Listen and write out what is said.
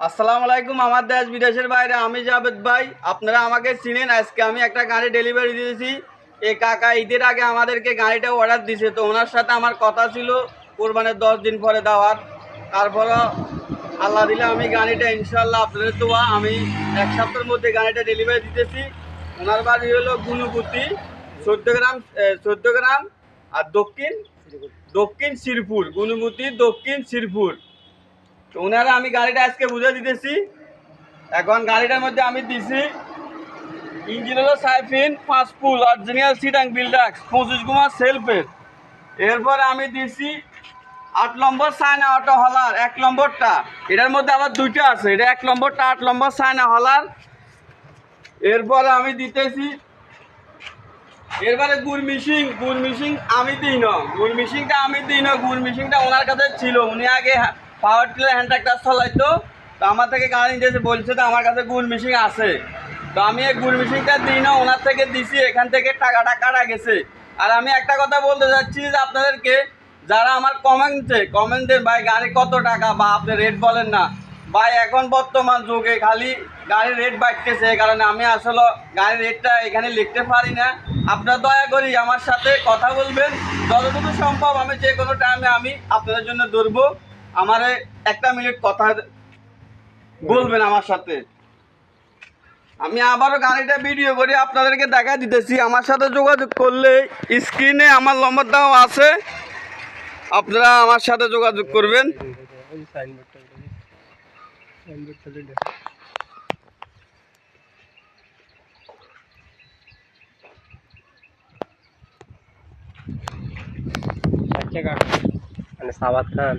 আসসালামু আলাইকুম আমার দেশ বিদেশের বাইরে, আমি জাভেদ ভাই। আপনারা আমাকে চিনেন, আজকে আমি একটা গাড়ি ডেলিভারি দিয়েছি। এ কাকা ঈদের আগে আমাদেরকে গাড়িটা অর্ডার দিছে, তো ওনার সাথে আমার কথা ছিল কোরবানের দশ দিন পরে দেওয়ার। তারপরে আল্লাহ দিলে আমি গাড়িটা ইনশাল্লাহ আপনাদের তো আমি এক সপ্তাহের মধ্যে গাড়িটা ডেলিভারি দিতেছি। ওনার বাড়ি হলো গুনুপুতি চোদ্দ গ্রাম চোদ্দ গ্রাম, আর দক্ষিণ দক্ষিণ শিরপুর গুনুপুতি দক্ষিণ শিরপুর। তো ওনারা আমি গাড়িটা আজকে বুঝে দিতেছি। এখন গাড়িটার মধ্যে আমি দিছি ইঞ্জিন হলো সাইফিন পাঁচ ফুল, অরিজিনাল সিটাং বিল্ডাক্স, পঁচিশ গুমার সেলফের। এরপরে আমি দিছি আট নম্বর সাইনা অটো হলার, এক নম্বরটা। এটার মধ্যে আবার দুইটা আছে, এটা এক নম্বরটা, আট নম্বর সাইনা হলার। এরপরে আমি দিতেছি, এরপরে গুড় মিশিং গুড় মিশিং আমি দিই না। গুড় মিশিংটা আমি দিই না গুড় মিশিংটা ওনার কাছে ছিল। উনি আগে পাওয়ার টিলার হ্যান্ড ট্রাক্টার চালাইতো। তো আমার থেকে গাড়ি নিতেছে, বলছে তো আমার কাছে গুড় মিশিং আছে। তো আমি এই গুড় মিশিংটা দিই না, ওনার থেকে দিছি, এখান থেকে টাকাটা কাটা গেছে। আর আমি একটা কথা বলতে চাচ্ছি যে আপনাদেরকে, যারা আমার কমেন্টে কমেন্ট ভাই, গাড়ি কত টাকা? বা আপনি রেট বলেন না। ভাই, এখন বর্তমান যুগে খালি গাড়ির রেট বাড়তেছে কারণে আমি আসলে গাড়ির রেটটা এখানে লিখতে পারি না। আপনারা দয়া করি আমার সাথে কথা বলবেন। যতটুকু সম্ভব আমি যে কোনো টাইমে আমি আপনাদের জন্য ধরবো। আমার একটা মিনিট কথা বলবেন আমার সাথে। আমি আবারও গাড়িটা ভিডিও করে আপনাদেরকে দেখা দিতেছি। আমার সাথে যোগাযোগ করলে স্ক্রিনে আমার নম্বর নম্বরটাও আছে। আপনারা আমার সাথে যোগাযোগ করবেন। আচ্ছা মানে সাবাত খান।